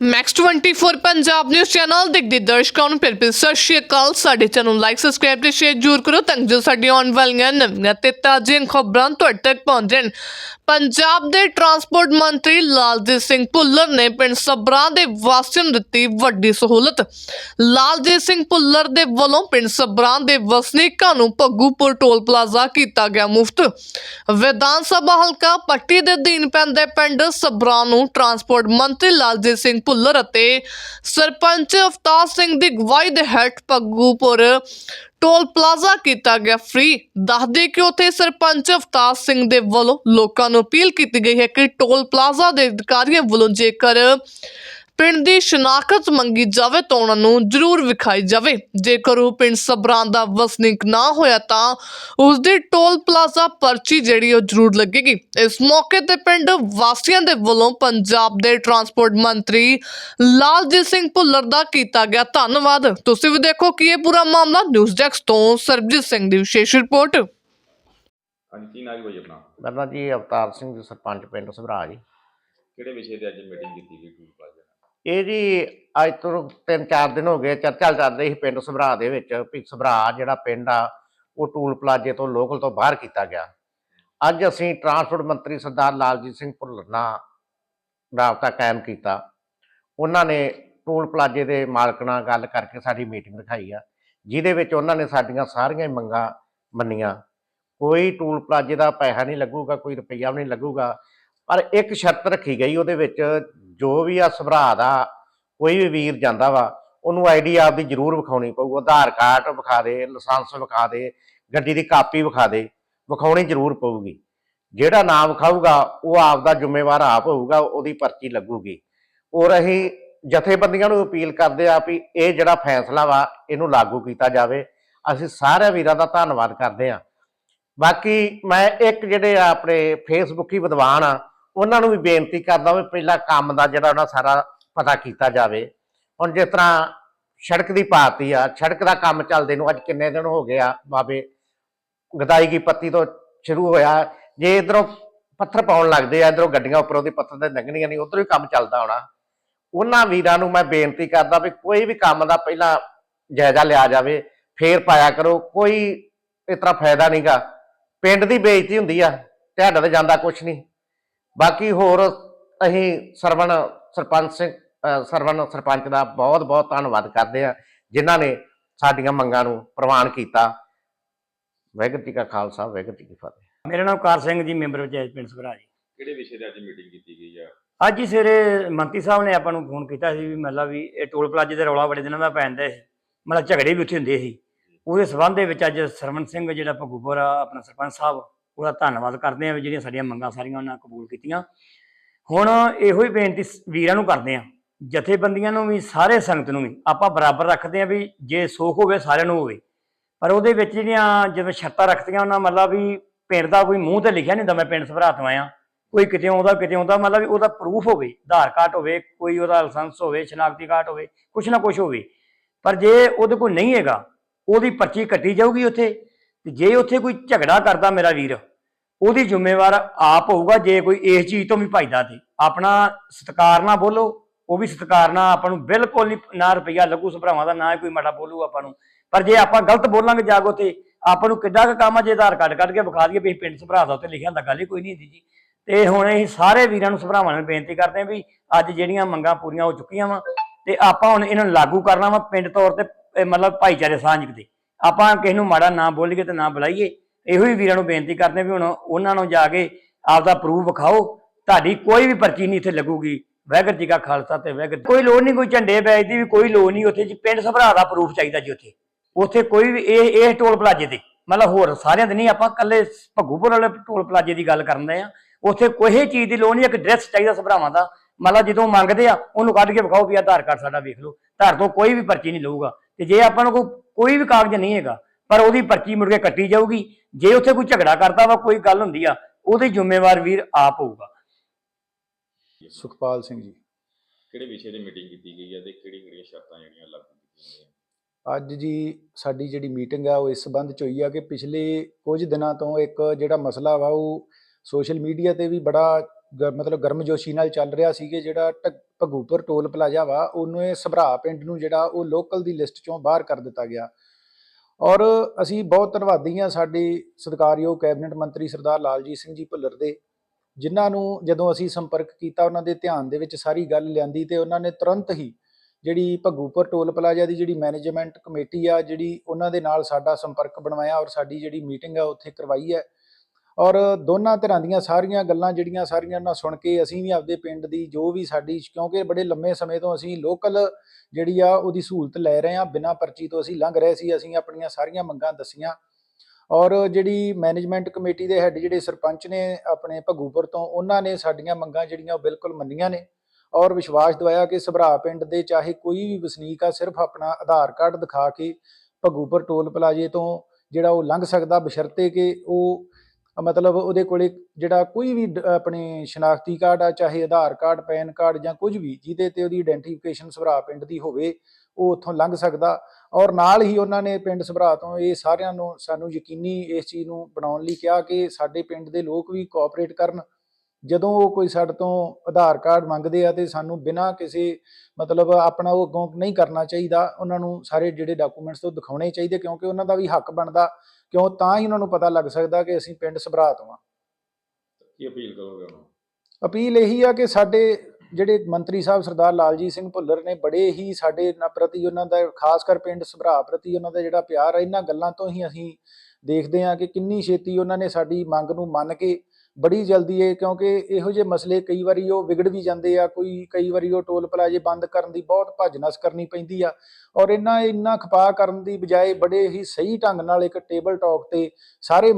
Max 24 Punjab news channel ਦੇਖਦੇ ਦਰਸ਼ਕਾਂ ਨੂੰ ਫਿਰ ਫਿਰ ਸਤਿ ਸ਼੍ਰੀ ਅਕਾਲ। ਸਾਡੇ ਚੈਨਲ ਨੂੰ ਲਾਈਕ ਸਬਸਕ੍ਰਾਈਬ ਤੇ ਸ਼ੇਅਰ ਜ਼ਰੂਰ ਕਰੋ ਤਾਂ ਜੋ ਸਾਡੀ ਆਉਣ ਵਾਲੀਆਂ ਨਵੀਆਂ ਤੇ ਤਾਜ਼ੀਆਂ ਖਬਰਾਂ ਤੁਹਾਡੇ ਤੱਕ ਪਹੁੰਚਣ ਪੰਜਾਬ ਦੇ ਟਰਾਂਸਪੋਰਟ ਮੰਤਰੀ ਲਾਲਜੀਤ ਸਿੰਘ ਭੁੱਲਰ ਨੇ ਪਿੰਡ ਸਬਰਾਂ ਦੇ ਵਾਸੀਆਂ ਨੂੰ ਦਿੱਤੀ ਵੱਡੀ ਸਹੂਲਤ। ਲਾਲਜੀਤ ਸਿੰਘ ਭੁੱਲਰ ਦੇ ਵੱਲੋਂ ਪਿੰਡ ਸਬਰਾਂ ਦੇ ਵਸਨੀਕਾਂ ਨੂੰ ਭੱਗੂਪੁਰ ਟੋਲ ਪਲਾਜ਼ਾ ਕੀਤਾ ਗਿਆ ਮੁਫਤ। ਵਿਧਾਨ ਸਭਾ ਹਲਕਾ ਪੱਟੀ ਦੇ ਅਧੀਨ ਪੈਂਦੇ ਪਿੰਡ ਸਬਰਾਂ ਨੂੰ ਟਰਾਂਸਪੋਰਟ ਮੰਤਰੀ ਲਾਲਜੀਤ ਸਿੰਘ ਭੁੱਲਰ ਅਤੇ ਸਰਪੰਚ ਅਵਤਾਰ ਸਿੰਘ ਦੀ ਅਗਵਾਈ ਦੇ ਹੇਠ ਭੱਗੂਪੁਰ ਟੋਲ ਪਲਾਜ਼ਾ ਕੀਤਾ ਗਿਆ ਫ੍ਰੀ ਦੱਸਦੇ ਕਿ ਉੱਥੇ ਸਰਪੰਚ ਅਵਤਾਰ ਸਿੰਘ ਦੇ ਵੱਲੋਂ ਲੋਕਾਂ ਨੂੰ ਅਪੀਲ ਕੀਤੀ ਗਈ ਹੈ ਕਿ ਟੋਲ ਪਲਾਜ਼ਾ ਦੇ ਅਧਿਕਾਰੀਆਂ ਵੱਲੋਂ ਜੇਕਰ ਪਿੰਡ ਦੀ ਸ਼ਨਾਖਤ ਮੰਗੀ ਜਾਵੇ ਤਾਂ ਉਹਨਾਂ ਨੂੰ ਜ਼ਰੂਰ ਵਿਖਾਈ ਜਾਵੇ। ਜੇਕਰ ਉਹ ਪਿੰਡ ਸਬਰਾਂ ਦਾ ਵਸਨੀਕ ਨਾ ਹੋਇਆ ਤਾਂ ਉਸ ਦੀ ਟੋਲ ਪਲਾਜ਼ਾ ਪਰਚੀ ਜਿਹੜੀ ਉਹ ਜ਼ਰੂਰ ਲੱਗੇਗੀ। ਇਸ ਮੌਕੇ ਤੇ ਪਿੰਡ ਵਾਸੀਆਂ ਦੇ ਵੱਲੋਂ ਪੰਜਾਬ ਦੇ ਟਰਾਂਸਪੋਰਟ ਮੰਤਰੀ ਲਾਲਜੀਤ ਸਿੰਘ ਭੁੱਲਰ ਦਾ ਕੀਤਾ ਗਿਆ ਧੰਨਵਾਦ। ਤੁਸੀਂ ਵੀ ਦੇਖੋ ਕਿ ਇਹ ਪੂਰਾ ਮਾਮਲਾ ਨਿਊਜ਼ ਡੈਸਕ ਤੋਂ ਸਰਬਜੀਤ ਸਿੰਘ ਦੀ ਵਿਸ਼ੇਸ਼ ਰਿਪੋਰਟ। ਹਾਂਜੀ ਕੀ ਨਾਂ ਜੀ ਬਾਈ ਆਪਣਾ? ਮੇਰਾ ਨਾਂ ਜੀ ਅਵਤਾਰ ਸਿੰਘ ਜੀ ਸਰਪੰਚ ਪਿੰਡ ਸਭਰਾ ਜੀ। ਕਿਹੜੇ ਵਿਸ਼ੇ ਤੇ ਅੱਜ ਮੀਟਿੰਗ ਕੀਤੀ ਗਈ ਟੂਲ ਪਲਾਜ਼ਾ ਇਹ ਜੀ ਅੱਜ ਤੋਂ ਤਿੰਨ ਚਾਰ ਦਿਨ ਹੋ ਗਏ ਚਰਚਾ ਚੱਲ ਰਹੀ ਸੀ ਪਿੰਡ ਸਭਰਾ ਦੇ ਵਿੱਚ, ਵੀ ਸਭਰਾ ਜਿਹੜਾ ਪਿੰਡ ਆ, ਉਹ ਟੂਲ ਪਲਾਜ਼ੇ ਤੋਂ ਲੋਕਲ ਤੋਂ ਬਾਹਰ ਕੀਤਾ ਗਿਆ। ਅੱਜ ਅਸੀਂ ਟਰਾਂਸਪੋਰਟ ਮੰਤਰੀ ਸਰਦਾਰ ਲਾਲਜੀਤ ਸਿੰਘ ਭੁੱਲਰ ਨਾਲ ਰਾਬਤਾ ਕਾਇਮ ਕੀਤਾ। ਉਹਨਾਂ ਨੇ ਟੂਲ ਪਲਾਜ਼ੇ ਦੇ ਮਾਲਕ ਨਾਲ ਗੱਲ ਕਰਕੇ ਸਾਡੀ ਮੀਟਿੰਗ ਰਖਾਈ ਆ, ਜਿਹਦੇ ਵਿੱਚ ਉਹਨਾਂ ਨੇ ਸਾਡੀਆਂ ਸਾਰੀਆਂ ਹੀ ਮੰਗਾਂ ਮੰਨੀਆਂ। ਕੋਈ ਟੂਲ ਪਲਾਜ਼ੇ ਦਾ ਪੈਸਾ ਨਹੀਂ ਲੱਗੂਗਾ, ਕੋਈ ਰੁਪਈਆ ਵੀ ਨਹੀਂ ਲੱਗੂਗਾ, ਪਰ ਇੱਕ ਸ਼ਰਤ ਰੱਖੀ ਗਈ ਉਹਦੇ ਵਿੱਚ ਜੋ ਵੀ ਆ ਸਭਰਾ ਦਾ ਕੋਈ ਵੀ ਵੀਰ ਜਾਂਦਾ ਵਾ, ਉਹਨੂੰ ਆਈਡੀ ਆਪਦੀ ਜ਼ਰੂਰ ਵਿਖਾਉਣੀ ਪਊ, ਆਧਾਰ ਕਾਰਡ ਵਿਖਾ ਦੇ, ਲਾਇਸੈਂਸ ਵਿਖਾ ਦੇ, ਗੱਡੀ ਦੀ ਕਾਪੀ ਵਿਖਾ ਦੇ, ਵਿਖਾਉਣੀ ਜ਼ਰੂਰ ਪਊਗੀ। ਜਿਹੜਾ ਨਾਮ ਵਿਖਾਊਗਾ, ਉਹ ਆਪਦਾ ਜ਼ਿੰਮੇਵਾਰ ਆਪ ਹੋਊਗਾ, ਉਹਦੀ ਪਰਚੀ ਲੱਗੂਗੀ। ਔਰ ਅਸੀਂ ਜਥੇਬੰਦੀਆਂ ਨੂੰ ਅਪੀਲ ਕਰਦੇ ਆ ਵੀ ਇਹ ਜਿਹੜਾ ਫੈਸਲਾ ਵਾ, ਇਹਨੂੰ ਲਾਗੂ ਕੀਤਾ ਜਾਵੇ। ਅਸੀਂ ਸਾਰੇ ਵੀਰਾਂ ਦਾ ਧੰਨਵਾਦ ਕਰਦੇ ਆ। ਬਾਕੀ ਮੈਂ ਇੱਕ ਜਿਹੜੇ ਆ ਆਪਣੇ ਫੇਸਬੁੱਕੀ ਵਿਦਵਾਨ ਆ ਉਹਨਾਂ ਨੂੰ ਵੀ ਬੇਨਤੀ ਕਰਦਾ ਵੀ ਪਹਿਲਾਂ ਕੰਮ ਦਾ ਜਿਹੜਾ ਉਹਨਾਂ ਸਾਰਾ ਪਤਾ ਕੀਤਾ ਜਾਵੇ। ਹੁਣ ਜਿਸ ਤਰ੍ਹਾਂ ਸੜਕ ਦੀ ਪਾਤੀ ਆ, ਸੜਕ ਦਾ ਕੰਮ ਚੱਲਦੇ ਨੂੰ ਅੱਜ ਕਿੰਨੇ ਦਿਨ ਹੋ ਗਏ ਆ, ਬਾਬੇ? ਗਦਾਈ ਕੀ ਪੱਤੀ ਤੋਂ ਸ਼ੁਰੂ ਹੋਇਆ। ਜੇ ਇਧਰੋਂ ਪੱਥਰ ਪਾਉਣ ਲੱਗਦੇ ਆ, ਇਧਰੋਂ ਗੱਡੀਆਂ ਉੱਪਰੋਂ ਦੀ ਪੱਥਰ ਤੇ ਲੰਘਣੀਆਂ ਨਹੀਂ, ਉਧਰੋਂ ਹੀ ਕੰਮ ਚੱਲਦਾ ਹੋਣਾ। ਉਹਨਾਂ ਵੀਰਾਂ ਨੂੰ ਮੈਂ ਬੇਨਤੀ ਕਰਦਾ ਵੀ ਕੋਈ ਵੀ ਕੰਮ ਦਾ ਪਹਿਲਾਂ ਜਾਇਜ਼ਾ ਲਿਆ ਜਾਵੇ, ਫੇਰ ਪਾਇਆ ਕਰੋ। ਕੋਈ ਇਸ ਤਰ੍ਹਾਂ ਫਾਇਦਾ ਨਹੀਂਗਾ ਪਿੰਡ ਦੀ ਬੇਇੱਜ਼ਤੀ ਹੁੰਦੀ ਆ, ਤੁਹਾਡਾ ਤੇ ਜਾਂਦਾ ਕੁਛ ਨਹੀਂ। ਬਾਕੀ ਹੋਰ ਅਸੀਂ ਸਰਵਣ ਸਰਪੰਚ ਸਿੰਘ ਸਰਵਣ ਸਰਪੰਚ ਦਾ ਬਹੁਤ ਬਹੁਤ ਧੰਨਵਾਦ ਕਰਦੇ ਆ ਜਿਨ੍ਹਾਂ ਨੇ ਸਾਡੀਆਂ ਮੰਗਾਂ ਨੂੰ ਪ੍ਰਵਾਨ ਕੀਤਾ। ਵਾਹਿਗੁਰੂ ਜੀ ਕਾ ਖਾਲਸਾ ਵਾਹਿਗੁਰੂ ਜੀ ਕੀ ਫਤਿਹ। ਮੇਰਾ ਨਾਮ ਕਾਰ ਸਿੰਘ ਜੀ ਮੈਂਬਰ ਪੰਚਾਇਤ ਪਿੰਡ ਸਭਰਾ ਜੀ। ਕਿਹੜੇ ਵਿਸ਼ੇ ਤੇ ਅੱਜ ਮੀਟਿੰਗ ਕੀਤੀ ਗਈ ਆ? ਅੱਜ ਹੀ ਸਵੇਰੇ ਮੰਤਰੀ ਸਾਹਿਬ ਨੇ ਆਪਾਂ ਨੂੰ ਫੋਨ ਕੀਤਾ ਸੀ ਵੀ ਮਤਲਬ ਵੀ ਇਹ ਟੋਲ ਪਲਾਜ਼ੇ ਦੇ ਰੌਲਾ ਬੜੇ ਦਿਨਾਂ ਦਾ ਪੈਂਦਾ ਸੀ। ਮਤਲਬ ਝਗੜੇ ਵੀ ਉੱਥੇ ਹੁੰਦੇ ਸੀ। ਉਹਦੇ ਸਬੰਧ ਦੇ ਵਿੱਚ ਅੱਜ ਸਰਵਨ ਸਿੰਘ ਜਿਹੜਾ ਭਗੂਪੁਰ ਆ, ਆਪਣਾ ਸਰਪੰਚ ਸਾਹਿਬ ਉਹਦਾ ਧੰਨਵਾਦ ਕਰਦੇ ਹਾਂ ਵੀ ਜਿਹੜੀਆਂ ਸਾਡੀਆਂ ਮੰਗਾਂ ਸਾਰੀਆਂ ਉਹਨਾਂ ਕਬੂਲ ਕੀਤੀਆਂ। ਹੁਣ ਇਹੋ ਹੀ ਬੇਨਤੀ ਵੀਰਾਂ ਨੂੰ ਕਰਦੇ ਹਾਂ, ਜਥੇਬੰਦੀਆਂ ਨੂੰ ਵੀ, ਸਾਰੇ ਸੰਗਤ ਨੂੰ ਵੀ, ਆਪਾਂ ਬਰਾਬਰ ਰੱਖਦੇ ਹਾਂ ਵੀ ਜੇ ਸੋਖ ਹੋਵੇ ਸਾਰਿਆਂ ਨੂੰ ਹੋਵੇ। ਪਰ ਉਹਦੇ ਵਿੱਚ ਜਿਹੜੀਆਂ ਜਿਵੇਂ ਸ਼ਰਤਾਂ ਰੱਖਦੀਆਂ ਉਹਨਾਂ ਮਤਲਬ ਵੀ ਪਿੰਡ ਦਾ ਕੋਈ ਮੂੰਹ ਤੇ ਲਿਖਿਆ ਨਹੀਂ ਹੁੰਦਾ, ਮੈਂ ਪਿੰਡ ਸਭਰਾ ਤੋਂ ਆਇਆ। ਕੋਈ ਕਿਤੇ ਆਉਂਦਾ ਕਿਤੇ ਆਉਂਦਾ, ਮਤਲਬ ਵੀ ਉਹਦਾ ਪ੍ਰੂਫ ਹੋਵੇ, ਆਧਾਰ ਕਾਰਡ ਹੋਵੇ, ਕੋਈ ਉਹਦਾ ਲਾਇਸੈਂਸ ਹੋਵੇ, ਸ਼ਨਾਖਤੀ ਕਾਰਡ ਹੋਵੇ, ਕੁਛ ਨਾ ਕੁਛ ਹੋਵੇ। ਪਰ ਜੇ ਉਹਦੇ ਕੋਲ ਨਹੀਂ ਹੈਗਾ, ਉਹਦੀ ਪਰਚੀ ਕੱਟੀ ਜਾਊਗੀ ਉੱਥੇ ਤੇ ਜੇ ਉੱਥੇ ਕੋਈ ਝਗੜਾ ਕਰਦਾ ਮੇਰਾ ਵੀਰ, ਉਹਦੀ ਜ਼ਿੰਮੇਵਾਰ ਆਪ ਹੋਊਗਾ ਜੇ ਕੋਈ ਇਸ ਚੀਜ਼ ਤੋਂ ਵੀ ਭਜਦਾ ਤੇ ਆਪਣਾ ਸਤਿਕਾਰ ਨਾ ਬੋਲੋ, ਉਹ ਵੀ ਸਤਿਕਾਰ ਨਾ, ਆਪਾਂ ਨੂੰ ਬਿਲਕੁਲ ਨਹੀਂ ਨਾ ਰੁਪਈਆ ਲੱਗੂ, ਸਭਰਾਵਾਂ ਦਾ ਨਾ ਹੀ ਕੋਈ ਮਾੜਾ ਬੋਲੂ ਆਪਾਂ ਨੂੰ। ਪਰ ਜੇ ਆਪਾਂ ਗਲਤ ਬੋਲਾਂਗੇ ਜਾਗੋ ਤੇ ਆਪਾਂ ਨੂੰ ਕਿੱਡਾ ਕੁ ਕੰਮ ਆ, ਜੇ ਆਧਾਰ ਕਾਰਡ ਕੱਢ ਕੇ ਵਿਖਾ ਦਈਏ ਵੀ ਪਿੰਡ ਸਭਰਾ ਦਾ ਉੱਤੇ ਲਿਖਿਆ ਹੁੰਦਾ, ਗੱਲ ਹੀ ਕੋਈ ਨਹੀਂ ਹੁੰਦੀ ਜੀ। ਤੇ ਹੁਣ ਅਸੀਂ ਸਾਰੇ ਵੀਰਾਂ ਨੂੰ ਸਭਰਾਵਾਂ ਨੂੰ ਬੇਨਤੀ ਕਰਦੇ ਹਾਂ ਵੀ ਅੱਜ ਜਿਹੜੀਆਂ ਮੰਗਾਂ ਪੂਰੀਆਂ ਹੋ ਚੁੱਕੀਆਂ ਵਾ, ਤੇ ਆਪਾਂ ਹੁਣ ਇਹਨਾਂ ਨੂੰ ਲਾਗੂ ਕਰਨਾ ਵਾ, ਪਿੰਡ ਤੌਰ ਤੇ ਮਤਲਬ ਭਾਈਚਾਰੇ ਸਾਂਝਕ ਦੇ। ਆਪਾਂ ਕਿਸੇ ਨੂੰ ਮਾੜਾ ਨਾ ਬੋਲੀਏ ਤੇ ਨਾ ਬੁਲਾਈਏ, ਇਹੋ ਹੀ ਵੀਰਾਂ ਨੂੰ ਬੇਨਤੀ ਕਰਦੇ ਵੀ ਹੁਣ ਉਹਨਾਂ ਨੂੰ ਜਾ ਕੇ ਆਪਦਾ ਪ੍ਰੂਫ ਵਿਖਾਓ, ਤੁਹਾਡੀ ਕੋਈ ਵੀ ਪਰਚੀ ਨਹੀਂ ਇੱਥੇ ਲੱਗੂਗੀ। ਵਾਹਿਗੁਰੂ ਜੀ ਕਾ ਖਾਲਸਾ ਤੇ ਵਾਹਿਗੁਰੂ ਕੋਈ ਲੋੜ ਨਹੀਂ ਕੋਈ ਝੰਡੇ ਬੈਜ ਦੀ ਵੀ ਕੋਈ ਲੋੜ ਨਹੀਂ ਉੱਥੇ ਜੀ, ਪਿੰਡ ਸਭਰਾ ਦਾ ਪ੍ਰੂਫ ਚਾਹੀਦਾ ਜੀ ਉੱਥੇ। ਉੱਥੇ ਕੋਈ ਵੀ ਇਹ ਇਹ ਟੋਲ ਪਲਾਜੇ ਤੇ, ਮਤਲਬ ਹੋਰ ਸਾਰਿਆਂ ਦੇ ਨਹੀਂ, ਆਪਾਂ ਕੱਲੇ ਭੱਗੂਪੁਰ ਵਾਲੇ ਟੋਲ ਪਲਾਜੇ ਦੀ ਗੱਲ ਕਰਦੇ ਆ। ਉੱਥੇ ਕੋਈ ਚੀਜ਼ ਦੀ ਲੋੜ ਨਹੀਂ, ਇੱਕ ਡਰੈਸ ਚਾਹੀਦਾ ਸਭਰਾਵਾਂ ਦਾ। ਮਤਲਬ ਜਦੋਂ ਮੰਗਦੇ ਆ, ਉਹਨੂੰ ਕੱਢ ਕੇ ਵਿਖਾਓ ਵੀ ਆਧਾਰ ਕਾਰਡ ਸਾਡਾ ਵੇਖ ਲਓ। ਧਾਰ ਤੋਂ ਕੋਈ ਵੀ ਪਰਚੀ ਨਹੀਂ ਲਊਗਾ। ਤੇ ਜੇ ਆਪਾਂ ਨੂੰ ਕੋਈ ਕੋਈ ਵੀ ਕਾਗਜ਼ ਨਹੀਂ ਹੈਗਾ ਪਰ ਉਹਦੀ ਪਰਚੀ ਮੁੜ ਕੇ ਕੱਟੀ ਜਾਊਗੀ ਜੇ ਉੱਥੇ ਕੋਈ ਝਗੜਾ ਕਰਦਾ ਵਾ ਕੋਈ ਗੱਲ ਹੁੰਦੀ ਆ ਉਹਦੇ ਜ਼ਿੰਮੇਵਾਰ ਵੀਰ ਆਪ ਹੋਊਗਾ। ਸੁਖਪਾਲ ਸਿੰਘ ਜੀ। ਕਿਹੜੇ ਵਿਸ਼ੇ ਤੇ ਮੀਟਿੰਗ ਕੀਤੀ ਗਈ ਆ ਤੇ ਕਿਹੜੀ ਕਿਹੜੀਆਂ ਸ਼ਰਤਾਂ ਜਿਹੜੀਆਂ ਲਾਗੂ ਕੀਤੀਆਂ ਗਈਆਂ ਅੱਜ ਜੀ ਸਾਡੀ ਜਿਹੜੀ ਮੀਟਿੰਗ ਆ ਉਹ ਇਸ ਸੰਬੰਧ ਚ ਹੋਈ ਆ ਕਿ ਪਿਛਲੇ ਕੁਝ ਦਿਨਾਂ ਤੋਂ ਇੱਕ ਜਿਹੜਾ ਮਸਲਾ ਵਾ ਉਹ ਸੋਸ਼ਲ ਮੀਡੀਆ ਤੇ ਵੀ ਬੜਾ ਗ- ਮਤਲਬ ਗਰਮਜੋਸ਼ੀ ਨਾਲ ਚੱਲ ਰਿਹਾ ਸੀ ਕਿ ਜਿਹੜਾ ਢ- ਭਗੂਪੁਰ ਟੋਲ ਪਲਾਜ਼ਾ ਵਾ, ਉਹਨੂੰ ਇਹ ਸਭਰਾ ਪਿੰਡ ਨੂੰ ਜਿਹੜਾ ਉਹ ਲੋਕਲ ਦੀ ਲਿਸਟ ਚੋਂ ਬਾਹਰ ਕਰ ਦਿੱਤਾ ਗਿਆ। ਔਰ ਅਸੀਂ ਬਹੁਤ ਧੰਨਵਾਦੀ ਹਾਂ ਸਾਡੇ ਸਤਿਕਾਰਯੋਗ ਕੈਬਨਿਟ ਮੰਤਰੀ ਸਰਦਾਰ ਲਾਲਜੀਤ ਸਿੰਘ ਜੀ ਭੁੱਲਰ ਦੇ, ਜਿਨ੍ਹਾਂ ਨੂੰ ਜਦੋਂ ਅਸੀਂ ਸੰਪਰਕ ਕੀਤਾ, ਉਹਨਾਂ ਦੇ ਧਿਆਨ ਦੇ ਵਿੱਚ ਸਾਰੀ ਗੱਲ ਲਿਆਂਦੀ ਤੇ ਉਹਨਾਂ ਨੇ ਤੁਰੰਤ ਹੀ ਜਿਹੜੀ ਭਗੂਪੁਰ ਟੋਲ ਪਲਾਜ਼ਾ ਦੀ ਜਿਹੜੀ ਮੈਨੇਜਮੈਂਟ ਕਮੇਟੀ ਆ, ਜਿਹੜੀ ਉਹਨਾਂ ਦੇ ਨਾਲ ਸਾਡਾ ਸੰਪਰਕ ਬਣਵਾਇਆ ਔਰ ਸਾਡੀ ਜਿਹੜੀ ਮੀਟਿੰਗ ਆ, ਉੱਥੇ ਕਰਵਾਈ ਹੈ। ਔਰ ਦੋਨਾਂ ਤਰ੍ਹਾਂ ਦੀਆਂ ਸਾਰੀਆਂ ਗੱਲਾਂ ਜਿਹੜੀਆਂ ਸਾਰੀਆਂ ਨਾਲ ਸੁਣ ਕੇ ਅਸੀਂ ਵੀ ਆਪਦੇ ਪਿੰਡ ਦੀ ਜੋ ਵੀ ਸਾਡੀ, ਕਿਉਂਕਿ ਬੜੇ ਲੰਮੇ ਸਮੇਂ ਤੋਂ ਅਸੀਂ ਲੋਕਲ ਜਿਹੜੀ ਆ ਉਹਦੀ ਸਹੂਲਤ ਲੈ ਰਹੇ ਆ ਬਿਨਾਂ ਪਰਚੀ ਤੋਂ ਅਸੀਂ ਲੰਘ ਰਹੇ ਸੀ, ਅਸੀਂ ਆਪਣੀਆਂ ਸਾਰੀਆਂ ਮੰਗਾਂ ਦੱਸੀਆਂ। ਔਰ ਜਿਹੜੀ ਮੈਨੇਜਮੈਂਟ ਕਮੇਟੀ ਦੇ ਹੈੱਡ ਜਿਹੜੇ ਸਰਪੰਚ ਨੇ ਆਪਣੇ ਭਗੂਪੁਰ ਤੋਂ, ਉਹਨਾਂ ਨੇ ਸਾਡੀਆਂ ਮੰਗਾਂ ਜਿਹੜੀਆਂ ਉਹ ਬਿਲਕੁਲ ਮੰਨੀਆਂ ਨੇ। ਔਰ ਵਿਸ਼ਵਾਸ ਦਿਵਾਇਆ ਕਿ ਸਭਰਾ ਪਿੰਡ ਦੇ ਚਾਹੇ ਕੋਈ ਵੀ ਵਸਨੀਕ ਆ, ਸਿਰਫ ਆਪਣਾ ਆਧਾਰ ਕਾਰਡ ਦਿਖਾ ਕੇ ਭਗੂਪੁਰ ਟੋਲ ਪਲਾਜ਼ੇ ਤੋਂ ਜਿਹੜਾ ਉਹ ਲੰਘ ਸਕਦਾ, ਬਸ਼ਰਤੇ ਕਿ ਉਹ ਮਤਲਬ ਉਹਦੇ ਕੋਲੇ ਜਿਹੜਾ ਕੋਈ ਵੀ ਡ- ਆਪਣੇ ਸ਼ਨਾਖਤੀ ਕਾਰਡ ਆ, ਚਾਹੇ ਆਧਾਰ ਕਾਰਡ, ਪੈਨ ਕਾਰਡ ਜਾਂ ਕੁਝ ਵੀ, ਜਿਹਦੇ ਤੇ ਉਹਦੀ ਆਇਡੈਂਟੀਫਿਕੇਸ਼ਨ ਸਭਰਾ ਪਿੰਡ ਦੀ ਹੋਵੇ, ਉਹ ਉੱਥੋਂ ਲੰਘ ਸਕਦਾ। ਔਰ ਨਾਲ ਹੀ ਉਹਨਾਂ ਨੇ ਪਿੰਡ ਸਭਰਾ ਤੋਂ ਇਹ ਸਾਰਿਆਂ ਨੂੰ ਸਾਨੂੰ ਯਕੀਨੀ ਇਸ ਚੀਜ਼ ਨੂੰ ਬਣਾਉਣ ਲਈ ਕਿਹਾ ਕਿ ਸਾਡੇ ਪਿੰਡ ਦੇ ਲੋਕ ਵੀ ਕੋਆਪਰੇਟ ਕਰਨ। ਜਦੋਂ ਉਹ ਕੋਈ ਸਾਡੇ ਤੋਂ ਆਧਾਰ ਕਾਰਡ ਮੰਗਦੇ ਆ ਤੇ ਸਾਨੂੰ ਬਿਨਾਂ ਕਿਸੇ ਮਤਲਬ ਆਪਣਾ ਉਹ ਅੱਗੋਂ ਨਹੀਂ ਕਰਨਾ ਚਾਹੀਦਾ ਉਹਨਾਂ ਨੂੰ ਸਾਰੇ ਜਿਹੜੇ ਡਾਕੂਮੈਂਟਸ ਤੋਂ ਦਿਖਾਉਣੇ ਚਾਹੀਦੇ ਕਿਉਂਕਿ ਉਹਨਾਂ ਦਾ ਵੀ ਹੱਕ ਬਣਦਾ ਕਿਉਂ ਤਾਂ ਹੀ ਉਹਨਾਂ ਨੂੰ ਪਤਾ ਲੱਗ ਸਕਦਾ ਕਿ ਅਸੀਂ ਪਿੰਡ ਸਭਰਾ ਤੋਂ ਆ ਕੀ ਅਪੀਲ ਕਰੋਗੇ ਉਹਨਾਂ? ਅਪੀਲ ਇਹੀ ਆ ਕਿ ਸਾਡੇ ਜਿਹੜੇ ਮੰਤਰੀ ਸਾਹਿਬ ਸਰਦਾਰ ਲਾਲਜੀਤ ਸਿੰਘ ਭੁੱਲਰ ਨੇ ਬੜੇ ਹੀ ਸਾਡੇ ਨਾਲ ਪ੍ਰਤੀ ਉਹਨਾਂ ਦਾ ਖਾਸ ਕਰ ਪਿੰਡ ਸਭਰਾ ਪ੍ਰਤੀ ਉਹਨਾਂ ਦਾ ਜਿਹੜਾ ਪਿਆਰ ਹੈ ਇਹਨਾਂ ਗੱਲਾਂ ਤੋਂ ਹੀ ਅਸੀਂ ਦੇਖਦੇ ਹਾਂ ਕਿ ਕਿੰਨੀ ਛੇਤੀ ਉਹਨਾਂ ਨੇ ਸਾਡੀ ਮੰਗ ਨੂੰ ਮੰਨ ਕੇ ਬੜੀ ਜਲਦੀ ਹੈ ਕਿਉਂਕਿ ਇਹੋ ਜਿਹੇ ਮਸਲੇ ਕਈ ਵਾਰੀ ਉਹ ਵਿਗੜ ਵੀ ਜਾਂਦੇ ਆ, ਕੋਈ ਕਈ ਵਾਰੀ ਉਹ ਟੋਲ ਪਲਾਜ਼ੇ ਬੰਦ ਕਰਨ ਦੀ ਬਹੁਤ ਭੱਜ ਨਸ ਕਰਨੀ ਪੈਂਦੀ ਆ। ਔਰ ਇਹਨਾਂ ਇੰਨਾ ਖਪਾ ਕਰਨ ਦੀ ਬਜਾਏ ਬੜੇ ਹੀ ਸਹੀ ਢੰਗ ਨਾਲ ਇੱਕ ਟੇਬਲ ਟਾਕ ਤੇ ਸਾਰੇ